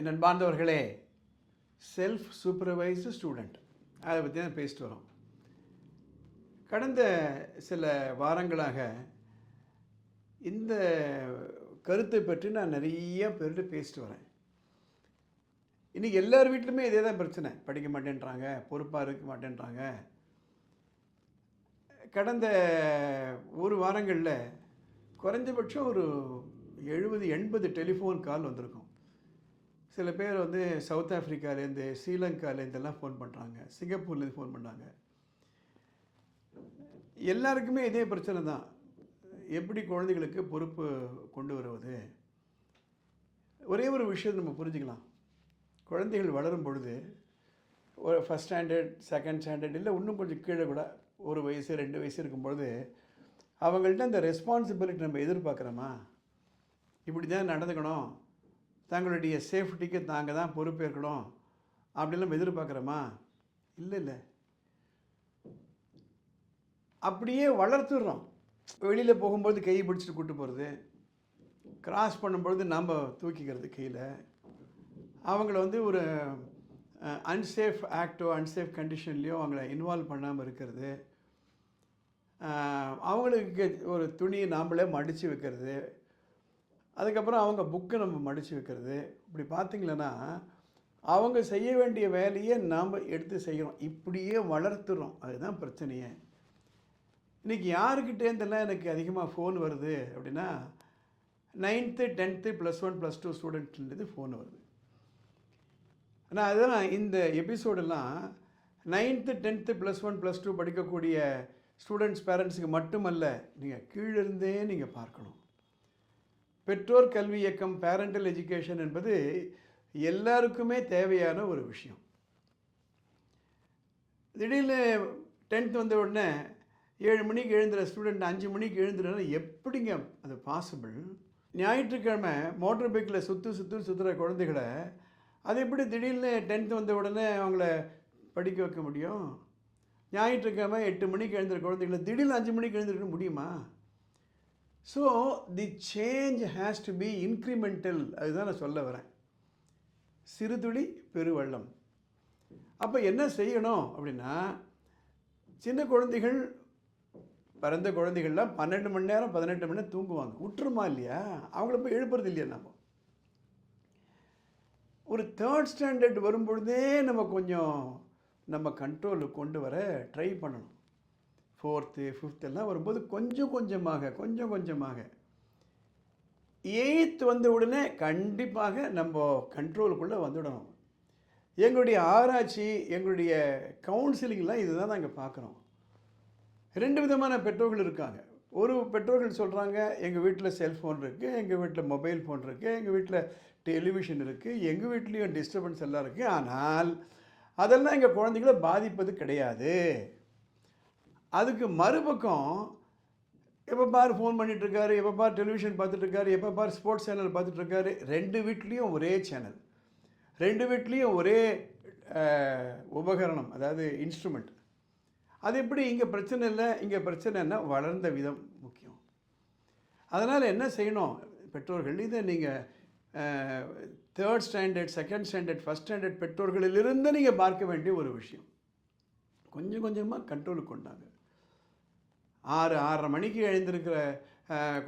என் அன்பார்ந்தவர்களே self supervised student அதை பற்றி தான் பேசிட்டு வரோம். கடந்த சில வாரங்களாக இந்த கருத்தை பற்றி நான் நிறைய பேர்கிட்ட பேசிட்டு வரேன். இன்றைக்கி எல்லார் வீட்லையுமே இதே தான் பிரச்சனை. படிக்க மாட்டேன்றாங்க பொறுப்பாக இருக்க மாட்டேன்றாங்க. கடந்த ஒரு வாரங்களில் குறைஞ்சபட்சம் ஒரு எழுபது எண்பது டெலிஃபோன் கால் வந்திருக்கும். சில பேர் வந்து சவுத் ஆஃப்ரிக்காலேருந்து ஸ்ரீலங்காலேருந்தெல்லாம் ஃபோன் பண்ணுறாங்க சிங்கப்பூர்லேருந்து ஃபோன் பண்ணாங்க எல்லாருக்குமே இதே பிரச்சனை தான். எப்படி குழந்தைகளுக்கு பொறுப்பு கொண்டு வருவது? ஒரே ஒரு விஷயத்தை நம்ம புரிஞ்சுக்கலாம். குழந்தைகள் வளரும் பொழுது ஒரு ஃபஸ்ட் ஸ்டாண்டர்ட் செகண்ட் ஸ்டாண்டர்ட் இல்லை இன்னும் கொஞ்சம் கீழே கூட ஒரு வயசு ரெண்டு வயசு இருக்கும்பொழுது அவங்கள்ட்ட அந்த ரெஸ்பான்சிபிலிட்டி நம்ம எதிர்பார்க்குறோமா? இப்படி தான் நடந்துக்கணும். தங்களுடைய சேஃப்டிக்கு தாங்க தான் பொறுப்பேற்கணும். அப்படிலாம் எதிர்பார்க்குறோமா? இல்லை இல்லை. அப்படியே வளர்த்துடுறோம் வெளியில் போகும்போது கையை பிடிச்சிட்டு கூட்டு போகிறது கிராஸ் பண்ணும்பொழுது நாம் தூக்கிக்கிறது கையில். அவங்கள வந்து ஒரு அன்சேஃப் ஆக்டோ அன்சேஃப் கண்டிஷன்லேயோ அவங்கள இன்வால்வ் பண்ணாமல் இருக்கிறது. அவங்களுக்கு ஒரு துணியை நாம்ளே மடித்து வைக்கிறது. அதுக்கப்புறம் அவங்க புக்கை நம்ம மடித்து வைக்கிறது. இப்படி பார்த்திங்களனா அவங்க செய்ய வேண்டிய வேலையை நாம் எடுத்து செய்கிறோம் இப்படியே வளர்த்துறோம். அதுதான் பிரச்சனையே. இன்றைக்கி யாருக்கிட்டேருந்தெல்லாம் எனக்கு அதிகமாக ஃபோன் வருது அப்படின்னா ninth tenth plus one plus two ஸ்டூடெண்ட்லேருந்து phone வருது. ஆனால் அதுதான் இந்த எபிசோடெல்லாம் ninth tenth plus one plus two படிக்கக்கூடிய ஸ்டூடெண்ட்ஸ் பேரண்ட்ஸுக்கு மட்டுமல்ல நீங்கள் கீழிருந்தே நீங்கள் பார்க்கணும். பெற்றோர் கல்வி இயக்கம் பேரண்டல் எஜுகேஷன் என்பது எல்லாருக்குமே தேவையான ஒரு விஷயம். திடீர்னு டென்த் வந்த உடனே ஏழு மணிக்கு எழுந்துற ஸ்டூடெண்ட் அஞ்சு மணிக்கு எழுந்துறனா எப்படிங்க அது பாசிபிள் ஞாயிற்றுக்கிழமை மோட்டர் பைக்கில் சுற்று சுற்று சுற்றுற குழந்தைகளை அது எப்படி திடீர்னு டென்த் வந்த உடனே அவங்கள படிக்க வைக்க முடியும்? ஞாயிற்றுக்கிழமை எட்டு மணிக்கு எழுந்துற குழந்தைகளை திடீர்னு அஞ்சு மணிக்கு எழுந்திருக்க முடியுமா? So the change has to be incremental அதுதான் நான் சொல்ல வரேன். சிறுதுளி பெருவள்ளம். அப்போ என்ன செய்யணும் அப்படின்னா சின்ன குழந்தைகள் பிறந்த குழந்தைகள்லாம் பன்னெண்டு மணி நேரம் பதினெட்டு மணி நேரம் தூங்குவாங்க. விட்டுருமா இல்லையா? அவங்கள போய் எழுப்புறது இல்லையா நம்ம? ஒரு தேர்ட் ஸ்டாண்டர்ட் வரும்பொழுதே நம்ம கொஞ்சம் நம்ம கண்ட்ரோலுக்கு கொண்டு வர ட்ரை பண்ணணும். ஃபோர்த்து ஃபிஃப்த்தெல்லாம் வரும்போது கொஞ்சம் கொஞ்சமாக கொஞ்சம் கொஞ்சமாக. எயித்து வந்த உடனே கண்டிப்பாக நம்ம கண்ட்ரோலுக்குள்ளே வந்துடணும். எங்களுடைய ஆராய்ச்சி எங்களுடைய கவுன்சிலிங்லாம் இதுதான் நாங்கள் பார்க்குறோம். ரெண்டு விதமான பெற்றோர்கள் இருக்காங்க. ஒரு பெற்றோர்கள் சொல்கிறாங்க எங்கள் வீட்டில் செல்ஃபோன் இருக்குது எங்கள் வீட்டில் மொபைல் ஃபோன் இருக்குது எங்கள் வீட்டில் டெலிவிஷன் இருக்குது எங்கள் வீட்லேயும் டிஸ்டர்பன்ஸ் எல்லாம் இருக்குது ஆனால் அதெல்லாம் எங்கள் குழந்தைகளை பாதிப்பது கிடையாது. அதுக்கு மறுபக்கம் எப்போ பார் ஃபோன் பண்ணிகிட்ருக்காரு எப்போ பார் டெலிவிஷன் பார்த்துட்ருக்காரு எப்போ பார் ஸ்போர்ட்ஸ் சேனல் பார்த்துட்ருக்காரு ரெண்டு வீட்லேயும் ஒரே சேனல் ரெண்டு வீட்லேயும் ஒரே உபகரணம் அதாவது இன்ஸ்ட்ருமெண்ட் அது எப்படி இங்கே பிரச்சனை இல்லை இங்கே பிரச்சனைன்னா வளர்ந்த விதம் முக்கியம். அதனால் என்ன செய்யணும்? பெற்றோர்கள் இதை நீங்கள் third standard second standard first standard பெற்றோர்களிலிருந்து நீங்கள் பார்க்க வேண்டிய ஒரு விஷயம். கொஞ்சம் கொஞ்சமாக கண்ட்ரோலுக்கு கொண்டாங்க. ஆறு ஆறரை மணிக்கு எழுந்திருக்கிற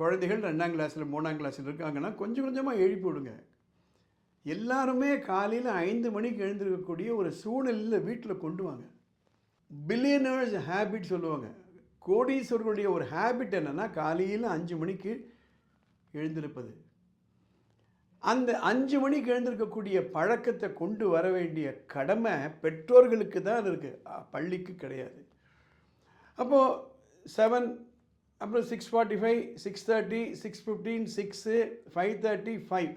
குழந்தைகள் ரெண்டாம் கிளாஸில் மூணாம் கிளாஸில் இருக்காங்கன்னா கொஞ்சம் கொஞ்சமாக எழுப்பி விடுங்க. எல்லாருமே காலையில் ஐந்து மணிக்கு எழுந்திருக்கக்கூடிய ஒரு சூழ்நிலையில் வீட்டில் கொண்டு வாங்க. பில்லியனர்ஸ் ஹேபிட் சொல்லுவாங்க. கோடீஸ்வர்களுடைய ஒரு ஹேபிட் என்னென்னா காலையில் அஞ்சு மணிக்கு எழுந்திருப்பது. அந்த அஞ்சு மணிக்கு எழுந்திருக்கக்கூடிய பழக்கத்தை கொண்டு வர வேண்டிய கடமை பெற்றோர்களுக்கு தான் இருக்குது பள்ளிக்கு கிடையாது. அப்போது செவன் அப்புறம் six forty five six thirty six fifteen six five thirty five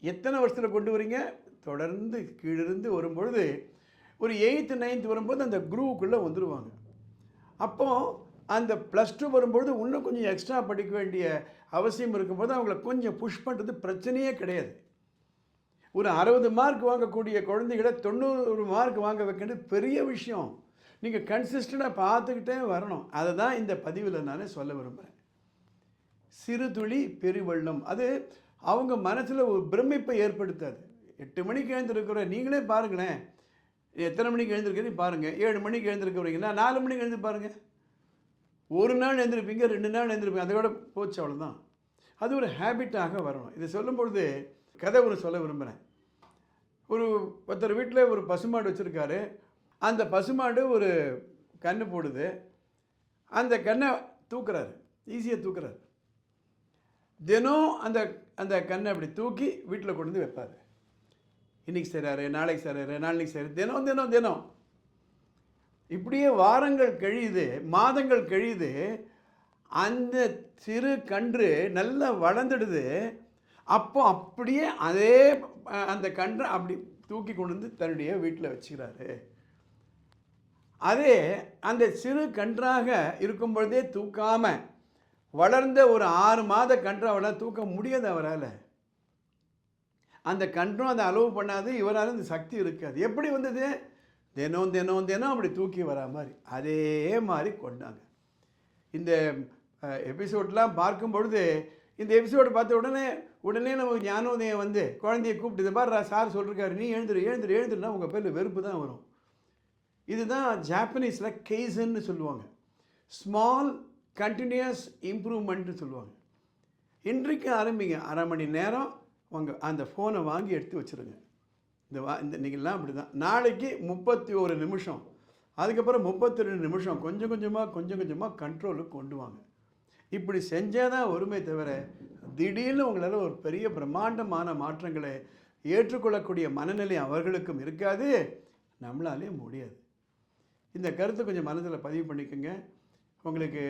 எத்தனை வருஷத்தில் கொண்டு வரீங்க? தொடர்ந்து கீழிருந்து வரும்பொழுது ஒரு எயித்து நைன்த் வரும்போது அந்த குரூவுக்குள்ளே வந்துடுவாங்க அப்போது அந்த ப்ளஸ் டூ வரும்பொழுது இன்னும் கொஞ்சம் எக்ஸ்ட்ரா படிக்க வேண்டிய அவசியம் இருக்கும்போது அவங்கள கொஞ்சம் புஷ் பண்ணுறது பிரச்சனையே கிடையாது. ஒரு அறுபது மார்க் வாங்கக்கூடிய குழந்தைகளை தொண்ணூறு மார்க் வாங்க வைக்கிறது பெரிய விஷயம். நீங்கள் கன்சிஸ்டண்டாக பார்த்துக்கிட்டே வரணும். அதை தான் இந்த பதிவில் நான் சொல்ல விரும்புகிறேன் சிறு துளி பெருவெள்ளம் அது அவங்க மனசில் ஒரு பிரமிப்பை ஏற்படுத்தாது. எட்டு மணிக்கு எழுந்திருக்கிற நீங்களே பாருங்களேன். எத்தனை மணிக்கு எழுந்திருக்கிறீங்க? பாருங்கள் ஏழு மணிக்கு எழுந்திருக்கிறீங்கன்னா நாலு மணிக்கு எழுந்து பாருங்கள் ஒரு நாள் எழுந்திருப்பீங்க ரெண்டு நாள் எழுந்திருப்பீங்க. அதோட போச்சு அவ்வளோதான் அது ஒரு ஹேபிட்டாக வரணும். இதை சொல்லும் பொழுது கதை ஒரு சொல்ல விரும்புகிறேன் ஒரு ஒருத்தர் வீட்டில் ஒரு பசுமாடு வச்சுருக்காரு. அந்த பசுமாடு ஒரு கன்று போடுது. அந்த கண்ணை தூக்குறாரு. ஈஸியாக தூக்குறாரு. தினம் அந்த அந்த கண்ணை அப்படி தூக்கி வீட்டில் கொண்டு வந்து வைப்பார். இன்றைக்கி செய்கிறாரு நாளைக்கு செய்கிறாரு நாளைக்கு செய்கிறாரு தினம் தினம் தினம். இப்படியே வாரங்கள் கழியுது மாதங்கள் கழியுது அந்த சிறு கன்று நல்லா வளர்ந்துடுது. அப்போ அப்படியே அதே அந்த கன்றை அப்படி தூக்கி கொண்டு வந்து தன்னுடைய வீட்டில் வச்சுக்கிறாரு. அதே அந்த சிறு கன்றாக இருக்கும் பொழுதே தூக்காமல் வளர்ந்த ஒரு ஆறு மாத கன்று அவரால் தூக்க முடியாது அவரால். அந்த கன்றும் அதை அளவு பண்ணாது இவரால் இந்த சக்தி இருக்காது. எப்படி வந்தது? தினம் தினம் தினம் அப்படி தூக்கி வரா மாதிரி அதே மாதிரி கொண்டாங்க. இந்த எபிசோட்லாம் பார்க்கும் பொழுது இந்த எபிசோடு பார்த்த உடனே உடனே நமக்கு ஞானோதயம் வந்து குழந்தைய கூப்பிட்டு "இதை பாரு சார் சொல்லிருக்காரு நீ எழுந்துரு எழுந்துரு எழுந்துருன்னா உங்கள் பேரில் வெறுப்பு தான் வரும். இதுதான் ஜாப்பனீஸில் கெய்சன்னு சொல்லுவாங்க. ஸ்மால் கண்டினியூஸ் இம்ப்ரூவ்மெண்ட்னு சொல்லுவாங்க. இன்றைக்கு ஆரம்பிங்க. அரை மணி நேரம் உங்கள் அந்த ஃபோனை வாங்கி எடுத்து வச்சுருங்க. இந்த வா இந்த நீங்கள்லாம் அப்படி தான் நாளைக்கு முப்பத்தி ஒரு நிமிஷம். அதுக்கப்புறம் முப்பத்தி ரெண்டு நிமிஷம். கொஞ்சம் கொஞ்சமாக கொஞ்சம் கொஞ்சமாக கண்ட்ரோலுக்கு கொண்டு வாங்க. இப்படி செஞ்சால் தான் ஒருமை தவிர திடீர்னு உங்களால் ஒரு பெரிய பிரம்மாண்டமான மாற்றங்களை ஏற்றுக்கொள்ளக்கூடிய மனநிலை அவர்களுக்கும் இருக்காது. நம்மளாலே முடியாது. இந்த கருத்தை கொஞ்சம் மனதில் பதிவு பண்ணிக்கோங்க. உங்களுக்கு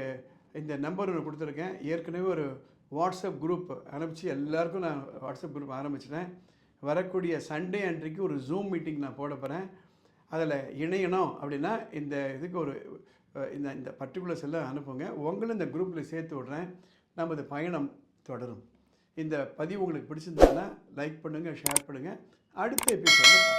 இந்த நம்பர் ஒன்று கொடுத்துருக்கேன். ஏற்கனவே ஒரு வாட்ஸ்அப் குரூப் அனுப்பிச்சு எல்லாருக்கும் நான் வாட்ஸ்அப் குரூப் ஆரம்பிச்சிட்டேன். வரக்கூடிய சண்டே அன்றைக்கு ஒரு ஜூம் மீட்டிங் நான் போட போகிறேன் அதில் இணையணும் அப்படின்னா இந்த இதுக்கு ஒரு இந்த இந்த பர்டிகுலர்ஸ் எல்லாம் அனுப்புங்க. உங்களும் இந்த குரூப்பில் சேர்த்து விட்றேன். நமது பயணம் தொடரும். இந்த பதிவு உங்களுக்கு பிடிச்சிருந்ததுன்னா லைக் பண்ணுங்கள் ஷேர் பண்ணுங்கள் அடுத்த எபிசோட